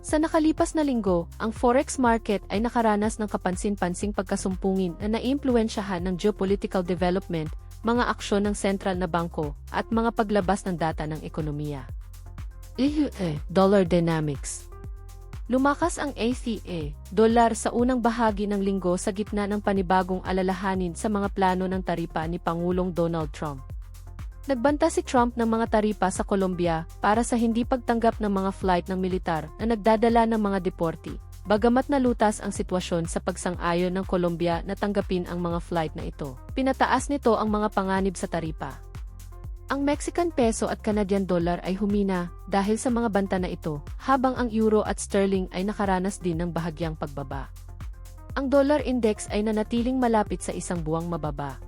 Sa nakalipas na linggo, ang forex market ay nakaranas ng kapansin-pansing pagkasumpungin na naimpluwensyahan ng geopolitical development, mga aksyon ng sentral na bangko, at mga paglabas ng data ng ekonomiya. EUA, Dollar Dynamics Lumakas ang ACA, dolar sa unang bahagi ng linggo sa gitna ng panibagong alalahanin sa mga plano ng taripa ni Pangulong Donald Trump. Nagbanta si Trump ng mga taripa sa Colombia para sa hindi pagtanggap ng mga flight ng militar na nagdadala ng mga deporti, bagamat nalutas ang sitwasyon sa pagsang-ayon ng Colombia na tanggapin ang mga flight na ito. Pinataas nito ang mga panganib sa taripa. Ang Mexican peso at Canadian dollar ay humina dahil sa mga banta na ito, habang ang euro at sterling ay nakaranas din ng bahagyang pagbaba. Ang dollar index ay nanatiling malapit sa isang buwang mababa.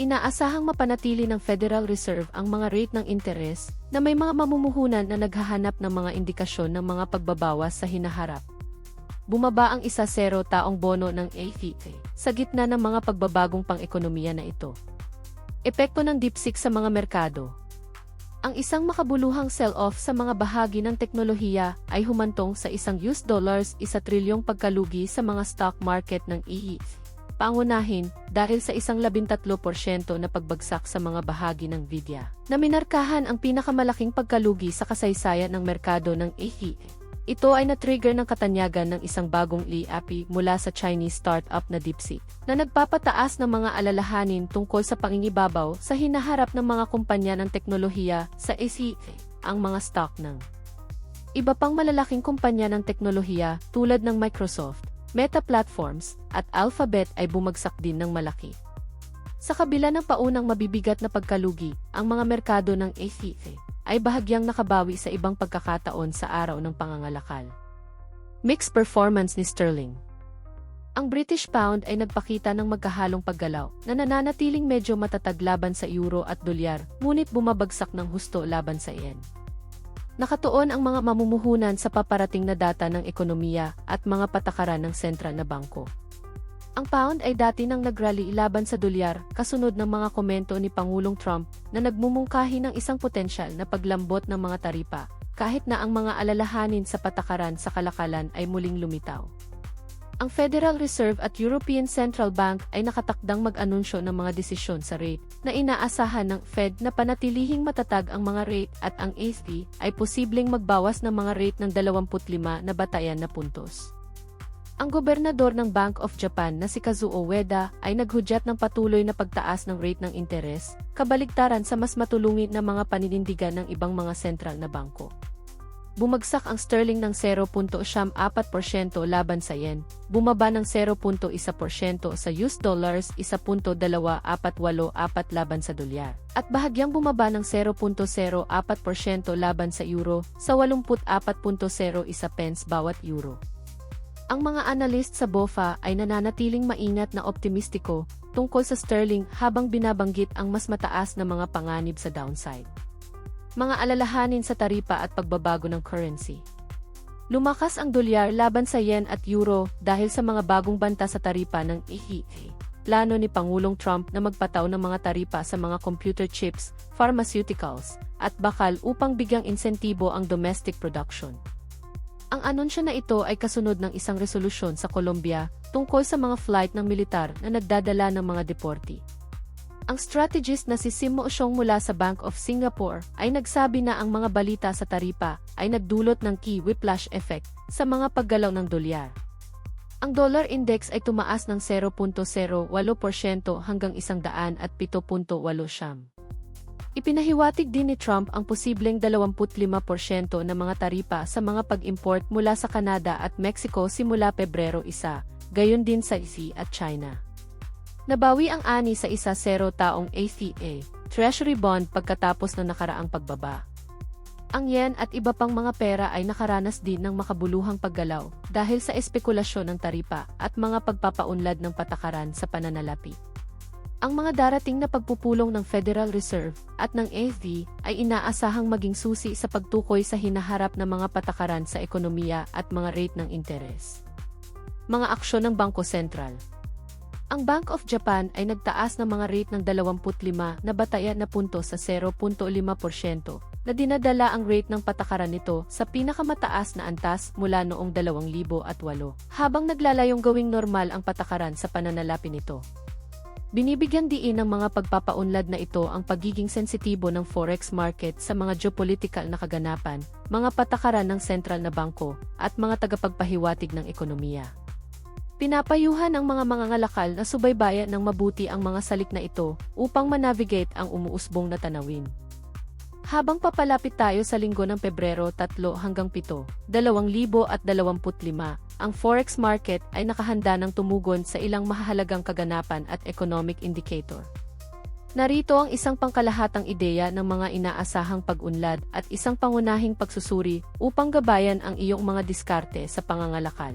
Inaasahang mapanatili ng Federal Reserve ang mga rate ng interes na may mga mamumuhunan na naghahanap ng mga indikasyon ng mga pagbabawas sa hinaharap. Bumaba ang isa zero taong bono ng AFA sa gitna ng mga pagbabagong pang-ekonomiya na ito. Epekto ng dipsik sa mga merkado Ang isang makabuluhang sell-off sa mga bahagi ng teknolohiya ay humantong sa isang US dollars isa trilyong pagkalugi sa mga stock market ng EEF pangunahin dahil sa isang 13% na pagbagsak sa mga bahagi ng Nvidia, na minarkahan ang pinakamalaking pagkalugi sa kasaysayan ng merkado ng AE. Ito ay na-trigger ng katanyagan ng isang bagong LiAPI mula sa Chinese startup na DeepSeek, na nagpapataas ng mga alalahanin tungkol sa pangingibabaw sa hinaharap ng mga kumpanya ng teknolohiya sa ACE, ang mga stock ng iba pang malalaking kumpanya ng teknolohiya tulad ng Microsoft, Meta Platforms, at Alphabet ay bumagsak din ng malaki. Sa kabila ng paunang mabibigat na pagkalugi, ang mga merkado ng ACA ay bahagyang nakabawi sa ibang pagkakataon sa araw ng pangangalakal. Mixed performance ni Sterling Ang British Pound ay nagpakita ng magkahalong paggalaw na nananatiling medyo matatag laban sa euro at dolyar, ngunit bumabagsak ng husto laban sa yen. Nakatuon ang mga mamumuhunan sa paparating na data ng ekonomiya at mga patakaran ng sentral na bangko. Ang pound ay dati nang nagrally laban sa dolyar kasunod ng mga komento ni Pangulong Trump na nagmumungkahi ng isang potensyal na paglambot ng mga taripa kahit na ang mga alalahanin sa patakaran sa kalakalan ay muling lumitaw. Ang Federal Reserve at European Central Bank ay nakatakdang mag-anunsyo ng mga desisyon sa rate na inaasahan ng Fed na panatilihing matatag ang mga rate at ang AFP ay posibleng magbawas ng mga rate ng 25 na batayan na puntos. Ang gobernador ng Bank of Japan na si Kazuo Ueda ay naghudyat ng patuloy na pagtaas ng rate ng interes, kabaligtaran sa mas matulungin na mga paninindigan ng ibang mga sentral na bangko bumagsak ang sterling ng 0.74% laban sa yen, bumaba ng 0.1% sa US dollars 1.248 laban sa dolyar, at bahagyang bumaba ng 0.04% laban sa euro sa 84.01 pence bawat euro. Ang mga analyst sa BOFA ay nananatiling maingat na optimistiko tungkol sa sterling habang binabanggit ang mas mataas na mga panganib sa downside mga alalahanin sa taripa at pagbabago ng currency. Lumakas ang dolyar laban sa yen at euro dahil sa mga bagong banta sa taripa ng EHE. Plano ni Pangulong Trump na magpataw ng mga taripa sa mga computer chips, pharmaceuticals, at bakal upang bigyang insentibo ang domestic production. Ang anunsyo na ito ay kasunod ng isang resolusyon sa Colombia tungkol sa mga flight ng militar na nagdadala ng mga deporti. Ang strategist na si Sim Mo mula sa Bank of Singapore ay nagsabi na ang mga balita sa taripa ay nagdulot ng key whiplash effect sa mga paggalaw ng dolyar. Ang dollar index ay tumaas ng 0.08% hanggang 107.8 siyam. Ipinahiwatig din ni Trump ang posibleng 25% ng mga taripa sa mga pag-import mula sa Canada at Mexico simula Pebrero 1, gayon din sa IC at China. Nabawi ang ani sa isa zero taong ACA, Treasury bond pagkatapos ng nakaraang pagbaba. Ang yen at iba pang mga pera ay nakaranas din ng makabuluhang paggalaw dahil sa espekulasyon ng taripa at mga pagpapaunlad ng patakaran sa pananalapi. Ang mga darating na pagpupulong ng Federal Reserve at ng AFD ay inaasahang maging susi sa pagtukoy sa hinaharap na mga patakaran sa ekonomiya at mga rate ng interes. Mga aksyon ng Bangko Sentral ang Bank of Japan ay nagtaas ng mga rate ng 25 na batayan na punto sa 0.5% na dinadala ang rate ng patakaran nito sa pinakamataas na antas mula noong 2008 habang naglalayong gawing normal ang patakaran sa pananalapi nito. Binibigyan diin ng mga pagpapaunlad na ito ang pagiging sensitibo ng forex market sa mga geopolitical na kaganapan, mga patakaran ng sentral na bangko, at mga tagapagpahiwatig ng ekonomiya. Pinapayuhan ang mga mangangalakal na subaybayan ng mabuti ang mga salik na ito upang manavigate ang umuusbong na tanawin. Habang papalapit tayo sa linggo ng Pebrero 3 hanggang 7, 2025, ang forex market ay nakahanda ng tumugon sa ilang mahahalagang kaganapan at economic indicator. Narito ang isang pangkalahatang ideya ng mga inaasahang pag-unlad at isang pangunahing pagsusuri upang gabayan ang iyong mga diskarte sa pangangalakal.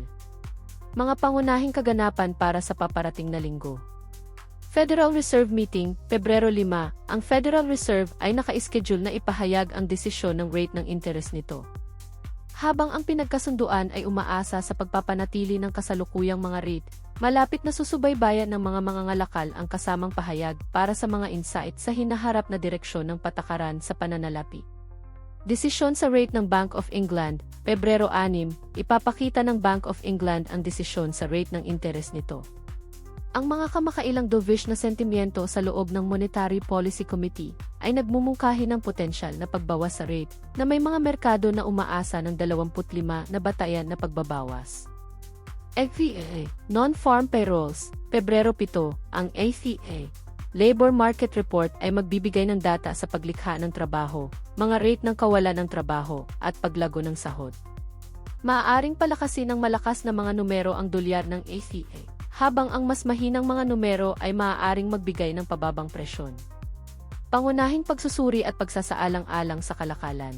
Mga pangunahing kaganapan para sa paparating na linggo. Federal Reserve Meeting, Pebrero 5, ang Federal Reserve ay naka-schedule na ipahayag ang desisyon ng rate ng interest nito habang ang pinagkasunduan ay umaasa sa pagpapanatili ng kasalukuyang mga rate, malapit na susubaybayan ng mga mangangalakal ang kasamang pahayag para sa mga insight sa hinaharap na direksyon ng patakaran sa pananalapi. Desisyon sa rate ng Bank of England, Pebrero 6, ipapakita ng Bank of England ang desisyon sa rate ng interes nito. Ang mga kamakailang dovish na sentimiento sa loob ng Monetary Policy Committee ay nagmumungkahi ng potensyal na pagbawas sa rate na may mga merkado na umaasa ng 25 na batayan na pagbabawas. FVA, Non-Farm Payrolls, Pebrero 7, ang ACA, Labor Market Report ay magbibigay ng data sa paglikha ng trabaho, mga rate ng kawalan ng trabaho, at paglago ng sahod. Maaaring palakasin ng malakas na mga numero ang dolyar ng ACA habang ang mas mahinang mga numero ay maaaring magbigay ng pababang presyon. Pangunahing pagsusuri at pagsasaalang-alang sa kalakalan.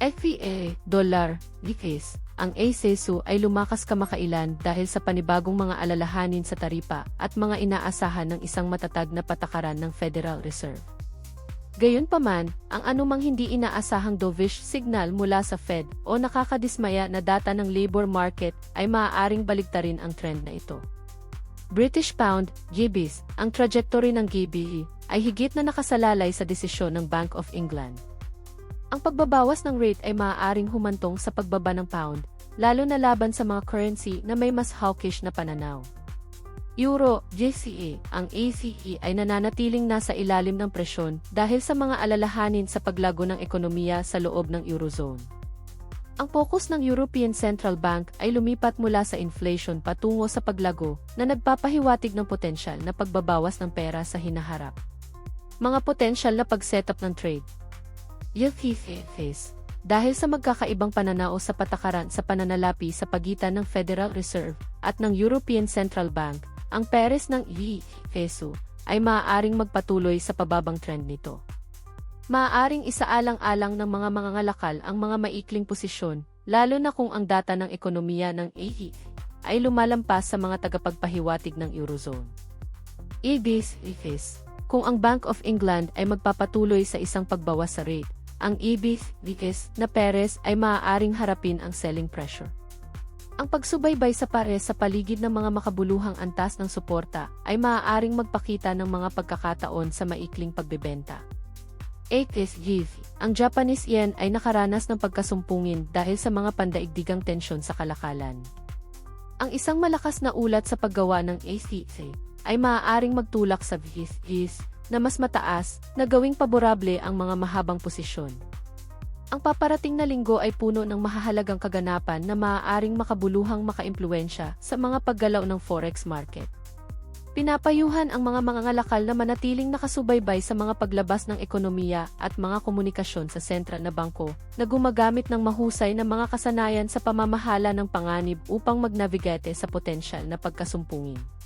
FVA, Dollar, Likis, ang ASESU ay lumakas kamakailan dahil sa panibagong mga alalahanin sa taripa at mga inaasahan ng isang matatag na patakaran ng Federal Reserve. Gayunpaman, ang anumang hindi inaasahang dovish signal mula sa Fed o nakakadismaya na data ng labor market ay maaaring baligtarin ang trend na ito. British Pound, GBs, ang trajectory ng GBE ay higit na nakasalalay sa desisyon ng Bank of England. Ang pagbabawas ng rate ay maaaring humantong sa pagbaba ng pound, lalo na laban sa mga currency na may mas hawkish na pananaw. Euro, JCE, ang ACE ay nananatiling nasa ilalim ng presyon dahil sa mga alalahanin sa paglago ng ekonomiya sa loob ng Eurozone. Ang focus ng European Central Bank ay lumipat mula sa inflation patungo sa paglago na nagpapahiwatig ng potensyal na pagbabawas ng pera sa hinaharap. Mga potensyal na pag-setup ng trade. YFFS dahil sa magkakaibang pananao sa patakaran sa pananalapi sa pagitan ng Federal Reserve at ng European Central Bank, ang peres ng peso ay maaaring magpatuloy sa pababang trend nito. Maaaring isaalang-alang ng mga mangangalakal ang mga maikling posisyon, lalo na kung ang data ng ekonomiya ng AE ay lumalampas sa mga tagapagpahiwatig ng Eurozone. EBS IFIS Kung ang Bank of England ay magpapatuloy sa isang pagbawas sa rate, ang EBS na peres ay maaaring harapin ang selling pressure. Ang pagsubaybay sa pares sa paligid ng mga makabuluhang antas ng suporta ay maaaring magpakita ng mga pagkakataon sa maikling pagbebenta. 8 GV Ang Japanese yen ay nakaranas ng pagkasumpungin dahil sa mga pandaigdigang tensyon sa kalakalan. Ang isang malakas na ulat sa paggawa ng ACC ay maaaring magtulak sa VIS na mas mataas na gawing paborable ang mga mahabang posisyon. Ang paparating na linggo ay puno ng mahahalagang kaganapan na maaaring makabuluhang makaimpluensya sa mga paggalaw ng forex market. Pinapayuhan ang mga mangangalakal na manatiling nakasubaybay sa mga paglabas ng ekonomiya at mga komunikasyon sa sentral na bangko na gumagamit ng mahusay na mga kasanayan sa pamamahala ng panganib upang magnavigate sa potensyal na pagkasumpungin.